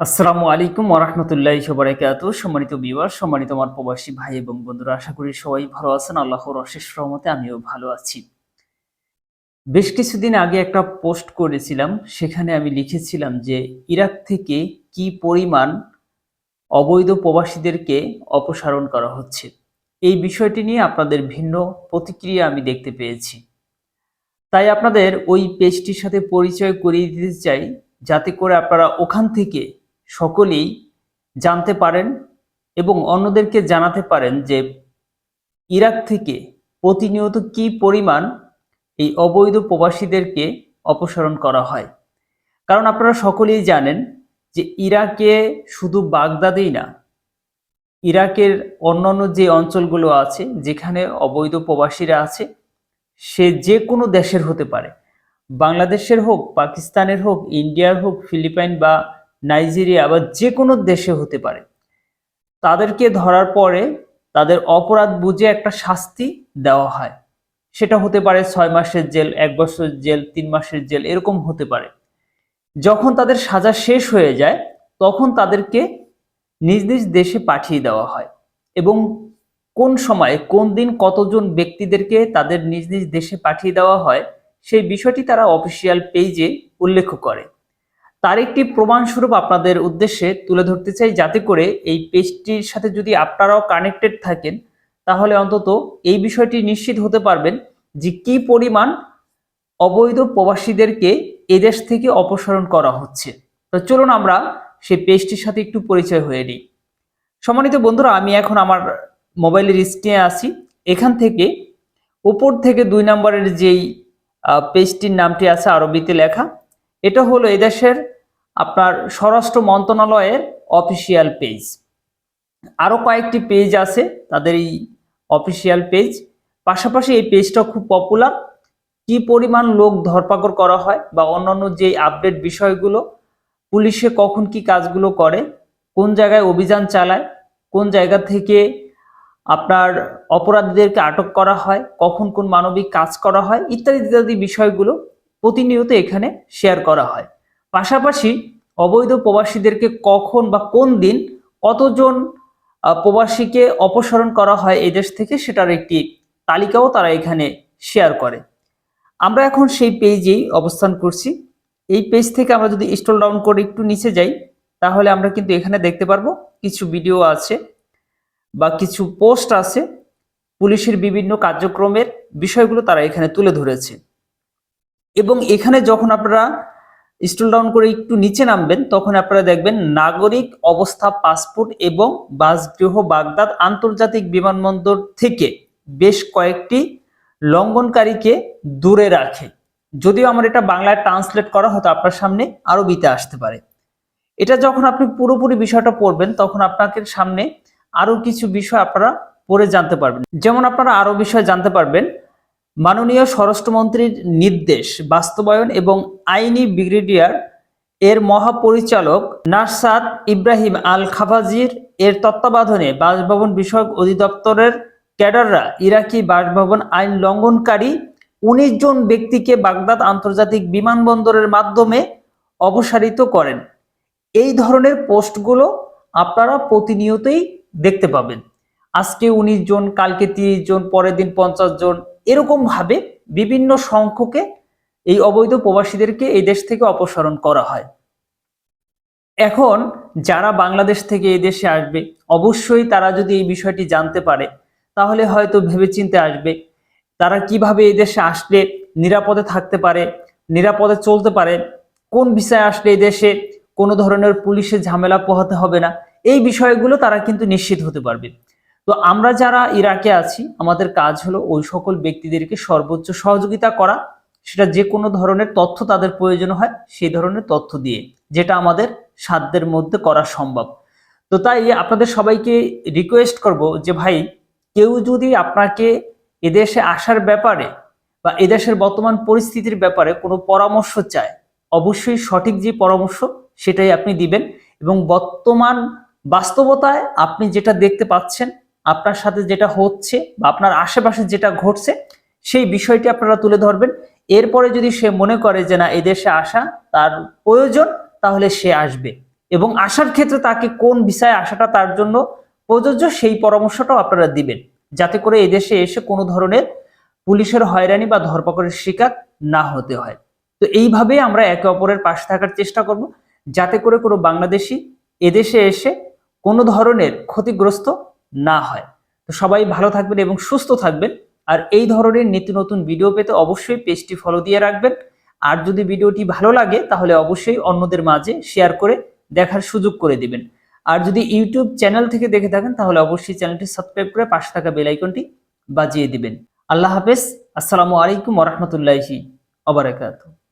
আসসালামু আলাইকুম ওরহমতুল্লাহ সবরাকাত সম্মানিত বিবার সম্মানিত আমার প্রবাসী ভাই এবং বন্ধুরা, আশা করি সবাই ভালো আছেন। আল্লাহর অশেষ রহমতে আমিও ভালো আছি। বেশ কিছুদিন আগে একটা পোস্ট করেছিলাম, সেখানে আমি লিখেছিলাম যে ইরাক থেকে কি পরিমাণ অবৈধ প্রবাসীদেরকে অপসারণ করা হচ্ছে। এই বিষয়টি নিয়ে আপনাদের ভিন্ন প্রতিক্রিয়া আমি দেখতে পেয়েছি। তাই আপনাদের ওই পেজটির সাথে পরিচয় করিয়ে দিতে চাই, যাতে করে আপনারা ওখান থেকে সকলেই জানতে পারেন এবং অন্যদেরকে জানাতে পারেন যে ইরাক থেকে প্রতিনিয়ত কি পরিমাণ এই অবৈধ প্রবাসীদেরকে অপসারণ করা হয়। কারণ আপনারা সকলেই জানেন যে ইরাকে শুধু বাগদাদেই না, ইরাকের অন্যান্য যে অঞ্চলগুলো আছে, যেখানে অবৈধ প্রবাসীরা আছে, সে যে কোনো দেশের হতে পারে। বাংলাদেশের হোক, পাকিস্তানের হোক, ইন্ডিয়ার হোক, ফিলিপাইন বা নাইজেরিয়া বা যে কোনো দেশে হতে পারে। তাদেরকে ধরার পরে তাদের অপরাধ বুঝে একটা শাস্তি দেওয়া হয়। সেটা হতে পারে ছয় মাসের জেল, এক বছর জেল, তিন মাসের জেল, এরকম হতে পারে। যখন তাদের সাজা শেষ হয়ে যায়, তখন তাদেরকে নিজ নিজ দেশে পাঠিয়ে দেওয়া হয় এবং কোন সময়, কোন দিন কতজন ব্যক্তিদেরকে তাদের নিজ নিজ দেশে পাঠিয়ে দেওয়া হয়, সেই বিষয়টি তারা অফিসিয়াল পেজে উল্লেখ করে। তার একটি প্রমাণস্বরূপ আপনাদের উদ্দেশ্যে তুলে ধরতে চাই, যাতে করে এই পেজটির সাথে যদি আপনারাও কানেক্টেড থাকেন, তাহলে অন্তত এই বিষয়টি নিশ্চিত হতে পারবেন যে কি পরিমাণ অবৈধ প্রবাসীদেরকে এদেশ থেকে অপসারণ করা হচ্ছে। তো চলুন আমরা সেই পেজটির সাথে একটু পরিচয় হয়ে নিই। সম্মানিত বন্ধুরা, আমি এখন আমার মোবাইলের স্ক্রিনে আছি। এখান থেকে উপর থেকে দুই নম্বরের যেই পেজটির নামটি আছে আরবিতে লেখা, এটা হলো এদেশের আপনার স্বরাষ্ট্র মন্ত্রণালয়ের অফিসিয়াল পেজ আরও কয়েকটি পেজ আছে তাদের এই অফিসিয়াল পেজ পাশাপাশি এই পেজটা খুব পপুলার কি পরিমাণ লোক ধরপাকড় করা হয় বা অন্যান্য যে আপডেট বিষয়গুলো, পুলিশে কখন কি কাজগুলো করে, কোন জায়গায় অভিযান চালায়, কোন জায়গা থেকে আপনার অপরাধীদেরকে আটক করা হয়, কখন কোন মানবিক কাজ করা হয়, ইত্যাদি ইত্যাদি বিষয়গুলো প্রতিনিয়ত এখানে শেয়ার করা হয়। পাশাপাশি অবৈধ প্রবাসীদেরকে কখন বা কোন দিন কতজন প্রবাসীকে অপসারণ করা হয় এই দেশ থেকে সেটার একটি তালিকাও তারা এখানে শেয়ার করে। আমরা এখন সেই পেজেই অবস্থান করছি। এই পেজ থেকে আমরা যদি স্টল ডাউন করে একটু নিচে যাই, তাহলে আমরা কিন্তু এখানে দেখতে পারব কিছু ভিডিও আছে বা কিছু পোস্ট আছে পুলিশের বিভিন্ন কার্যক্রমের বিষয়গুলো তারা এখানে তুলে ধরেছে। এবং এখানে যখন আপনারা স্টল ডাউন করে একটু নিচে নামবেন, তখন আপনারা দেখবেন নাগরিক অবস্থা, পাসপোর্ট এবং বাসগৃহ বাগদাদ আন্তর্জাতিক বিমানবন্দর থেকে বেশ কয়েকটি লঙ্ঘনকারীকে দূরে রাখে। যদিও আমার এটা বাংলায় ট্রান্সলেট করা হয়তো আপনার সামনে আরবিতে আসতে পারে। এটা যখন আপনি পুরোপুরি বিষয়টা পড়বেন, তখন আপনাকে সামনে আরও কিছু বিষয় আপনারা পড়ে জানতে পারবেন। যেমন আপনারা আরও বিষয় জানতে পারবেন মাননীয় স্বরাষ্ট্রমন্ত্রীর নির্দেশ, বাস্তবায়ন এবং আইনি ব্রিগেডিয়ার এর মহাপরিচালক নারসাদ ইব্রাহিম আল খাফাজির এর তত্ত্বাবধানে বাসভবন বিষয়ক অধিদপ্তরের ক্যাডাররা ইরাকি বাসভবন আইন লঙ্ঘনকারী উনিশ জন ব্যক্তিকে বাগদাদ আন্তর্জাতিক বিমানবন্দরের মাধ্যমে অপসারিত করেন। এই ধরনের পোস্টগুলো আপনারা প্রতিনিয়তই দেখতে পাবেন। আজকে উনিশ জন, কালকে তিরিশ জন, পরের দিন পঞ্চাশ জন এরকম ভাবে বিভিন্ন সংখ্যকে এই অবৈধ প্রবাসীদেরকে এই দেশ থেকে অপসারণ করা হয়। এখন যারা বাংলাদেশ থেকে এই দেশে আসবে, অবশ্যই তারা যদি এই বিষয়টি জানতে পারে, তাহলে হয়তো ভেবেচিন্তে আসবে। তারা কীভাবে এই দেশে আসলে, নিরাপদে থাকতে পারে, নিরাপদে চলতে পারে, কোন বিষয়ে আসলে এই দেশে কোনো ধরনের পুলিশের ঝামেলা পোহাতে হবে না, এই বিষয়গুলো তারা কিন্তু নিশ্চিত হতে পারবে। তো আমরা যারা ইরাকে আছি, আমাদের কাজ হলো ওই সকল ব্যক্তিদেরকে সর্বোচ্চ সহযোগিতা করা। সেটা যে কোনো ধরনের তথ্য তাদের প্রয়োজন হয়, সেই ধরনের তথ্য দিয়ে, যেটা আমাদের সাধ্যের মধ্যে করা সম্ভব। তো তাই আপনাদের সবাইকে রিকোয়েস্ট করব যে ভাই, কেউ যদি আপনাকে এদেশে আসার ব্যাপারে বা এদেশের বর্তমান পরিস্থিতির ব্যাপারে কোনো পরামর্শ চায়, অবশ্যই সঠিক যে পরামর্শ সেটাই আপনি দিবেন এবং বর্তমান বাস্তবতায় আপনি যেটা দেখতে পাচ্ছেন আপনার সাথে যেটা হচ্ছে বা আপনার আশেপাশে যেটা ঘটছে, সেই বিষয়টি আপনারা তুলে ধরবেন। এরপরে যদি সে মনে করে যে না এদেশে আসা তার প্রয়োজন, তাহলে সে আসবে। এবং আসার ক্ষেত্রে তাকে কোন বিষয়ে আসাটা তার জন্য প্রযোজ্য, সেই পরামর্শটাও আপনারা দিবেন। যাতে করে এদেশে এসে কোনো ধরনের পুলিশের হয়রানি বা ধরপাকড়ের শিকার না হতে হয়। তো এইভাবে আমরা একে অপরের পাশে থাকার চেষ্টা করব, যাতে করে কোনো বাংলাদেশি এদেশে এসে কোনো ধরনের ক্ষতিগ্রস্ত না হয়। তো সবাই ভালো থাকবেন এবং সুস্থ থাকবেন। আর এই ধরনের নিত্য নতুন ভিডিও পেতে অবশ্যই পেজটি ফলো দিয়ে রাখবেন। আর যদি ভিডিওটি ভালো লাগে, তাহলে অবশ্যই অন্যদের মাঝে শেয়ার করে দেখার সুযোগ করে দিবেন। আর যদি ইউটিউব চ্যানেল থেকে দেখে থাকেন, তাহলে অবশ্যই চ্যানেলটি সাবস্ক্রাইব করে পাশে থাকা বেল আইকনটি বাজিয়ে দিবেন। আল্লাহ হাফেজ। আসসালামু আলাইকুম ওরহমতুল্লাহি অবরাকাতুহ